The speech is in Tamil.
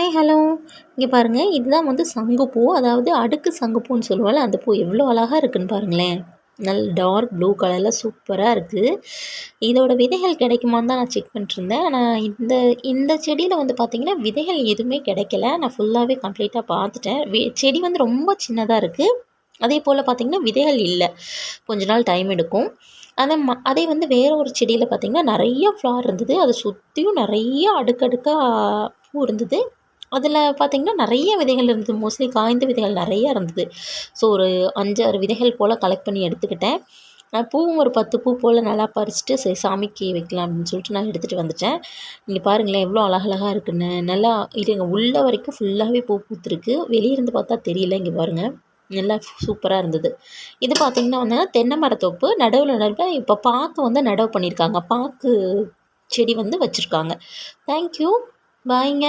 ஹாய் ஹலோ இங்கே பாருங்கள் இதுதான் வந்து சங்குப்பூ அதாவது அடுக்கு சங்குப்பூன்னு சொல்லுவாள் அந்த பூ எவ்வளோ அழகாக இருக்குன்னு பாருங்களேன். நல்ல டார்க் ப்ளூ கலரில் சூப்பராக இருக்குது இதோட விதைகள் கிடைக்குமான்னு தான் நான் செக் பண்ணிட்டுருந்தேன் ஆனால் இந்த இந்த செடியில் வந்து பார்த்திங்கன்னா விதைகள் எதுவுமே கிடைக்கல. நான் ஃபுல்லாகவே கம்ப்ளீட்டாக பார்த்துட்டேன். செடி வந்து ரொம்ப சின்னதாக இருக்குது அதே போல் பார்த்திங்கன்னா விதைகள் இல்லை. கொஞ்ச நாள் டைம் எடுக்கும். அதை ம அதே வந்து வேறு ஒரு செடியில் பார்த்திங்கன்னா நிறைய ஃப்ளார் இருந்தது. அதை சுற்றியும் நிறைய அடுக்கடுக்காக பூ இருந்தது. அதில் பார்த்திங்கன்னா நிறைய விதைகள் இருந்தது. மோஸ்ட்லி காய்ந்த விதைகள் நிறையா இருந்தது. ஸோ ஒரு அஞ்சாறு விதைகள் போல் கலெக்ட் பண்ணி எடுத்துக்கிட்டேன். பூவும் ஒரு பத்து பூ போல் நல்லா பறிச்சுட்டு சரி சாமிக்கு வைக்கலாம் அப்படின்னு சொல்லிட்டு நான் எடுத்துகிட்டு வந்துட்டேன். நீங்கள் பாருங்களேன் எவ்வளோ அழகழகாக இருக்குன்னு. நல்லா இது எங்கள் உள்ள வரைக்கும் ஃபுல்லாகவே பூ பூத்துருக்கு. வெளியே இருந்து பார்த்தா தெரியல இங்கே பாருங்கள் நல்லா சூப்பராக இருந்தது. இது பார்த்திங்கன்னா வந்து தென்னை மரத்தோப்பு நடவில் நடுவில் இப்போ பாக்கு வந்து நடவு பண்ணியிருக்காங்க. பாக்கு செடி வந்து வச்சுருக்காங்க. தேங்க்யூ பாய்ங்க